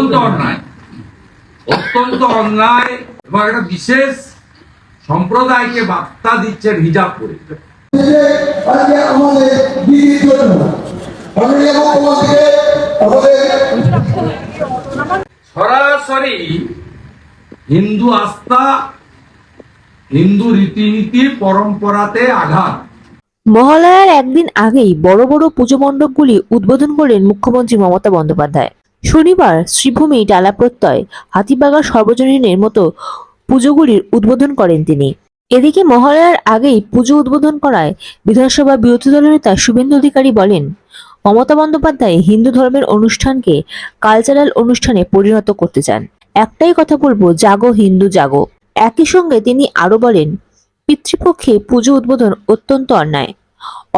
অত্যন্ত অন্যায়। অত্যন্ত অন্যায় এবং একটা বিশেষ সম্প্রদায়কে বার্তা দিচ্ছেন হিজাব করে সরাসরি হিন্দু আস্থা, হিন্দু রীতিনীতি, পরম্পরাতে আঘাত। মহালয়ার একদিন আগেই বড় বড় পুজো মণ্ডপগুলি উদ্বোধন করলেন মুখ্যমন্ত্রী মমতা বন্দ্যোপাধ্যায়। শনিবার শ্রীভূমি ডালা প্রত্যয় হাতিবাগা সর্বজনীনের মতো পুজোগুলির উদ্বোধন করেন তিনি। এদিকে মহালয়ার আগেই পুজো উদ্বোধন করায় বিধানসভা বিরোধী দলের নেতা শুভেন্দু অধিকারী বলেন, মমতা বন্দ্যোপাধ্যায় হিন্দু ধর্মের অনুষ্ঠানকে কালচারাল অনুষ্ঠানে পরিণত করতে চান। একটাই কথা বলব, জাগো হিন্দু জাগো। একই সঙ্গে তিনি আরও বলেন, পিতৃপক্ষে পুজো উদ্বোধন অত্যন্ত অন্যায়।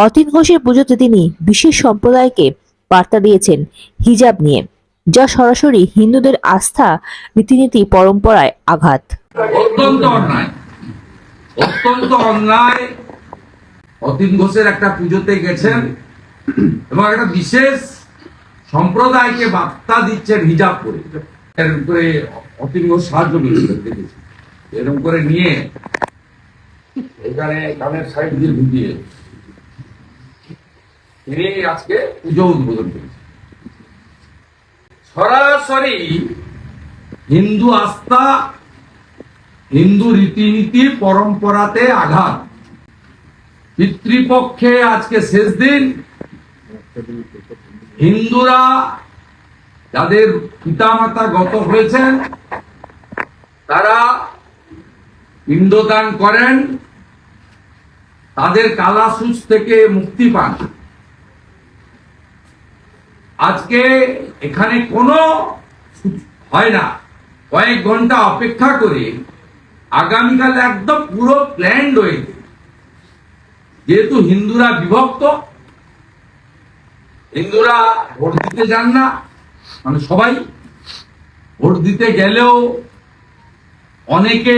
অতীন ঘোষের পুজোতে তিনি বিশেষ সম্প্রদায়কে বার্তা দিয়েছেন হিজাব নিয়ে। যা সরাসরি হিন্দুদের আস্থা, রীতিনীতি, পরম্পরায় আঘাত। অত্যন্ত অন্যায়। অত্যন্ত অন্যায়। অতীন ঘোষের একটা পুজোতে গেছেন এবং একটা বিশেষ সম্প্রদায়কে বার্তা দিচ্ছেন হিজাব করে। এরকম করে অতীন ঘোষ সাহায্য দেখেছি। এরকম করে নিয়ে এখানে কানের সাইড দিয়ে ঢুকিয়ে তিনি আজকে পুজো উদ্বোধন করেছেন। সরাসরি হিন্দু আস্থা, হিন্দু রীতিনীতি, পরম্পরাতে আঘাত। পিতৃপক্ষে আজকে শেষ দিন। হিন্দুরা যাদের পিতামাতা গত হয়েছেন, তারা পিণ্ডদান করেন, তাদের কালাসুচ থেকে মুক্তি পান। আজকে এখানে কোনো হয় না। কয়েক ঘণ্টা অপেক্ষা করে আগামীকাল একদম পুরো প্ল্যান রয়েছে যেহেতু হিন্দুরা বিভক্ত, হিন্দুরা ভোট দিতে যান না মানে সবাই ভোট দিতে গেলেও অনেকে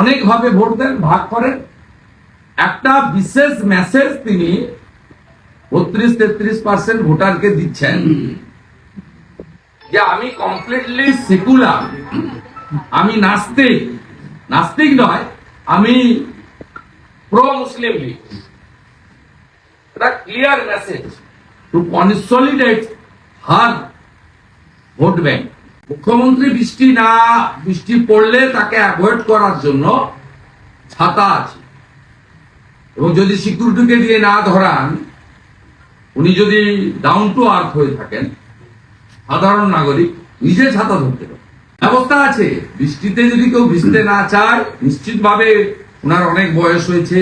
অনেকভাবে ভোট দেন, ভাগ করেন। একটা বিশেষ মেসেজ তিনি বত্রিশ তেত্রিশ পার্সেন্ট ভোটারকে দিচ্ছেন। যে আমি কমপ্লিটলি সেকুলার আমি নাস্তিক। নাস্তিক নয়, আমি প্রো মুসলিম লীগ এটা clear message to consolidate her vote bank মুখ্যমন্ত্রী বৃষ্টি না, বৃষ্টি পড়লে তাকে অ্যাভয়েড করার জন্য ছাতা আছে। এবং যদি সিকিউরিটিকে দিয়ে না ধরান, উনি যদি ডাউন টু আর্থ হয়ে থাকেন সাধারণ নাগরিক নিজে ছাতা ধরতে পারে। ব্যবস্থা আছে। বৃষ্টিতে যদি কেউ ভিজতে না চায়, নিশ্চিতভাবে ওনার অনেক বয়স হয়েছে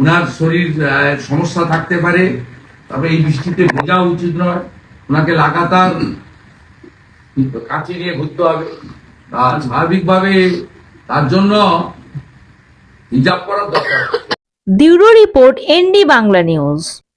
ওনার শরীর সমস্যা থাকতে পারে, তবে এই বৃষ্টিতে ভেজা উচিত নয়। ওনাকে লাগাতার কাঁচি নিয়ে ঘুরতে হবে। আর স্বাভাবিকভাবে তার জন্য হিজাব করার দরকার। Bureau report ND Bangla news.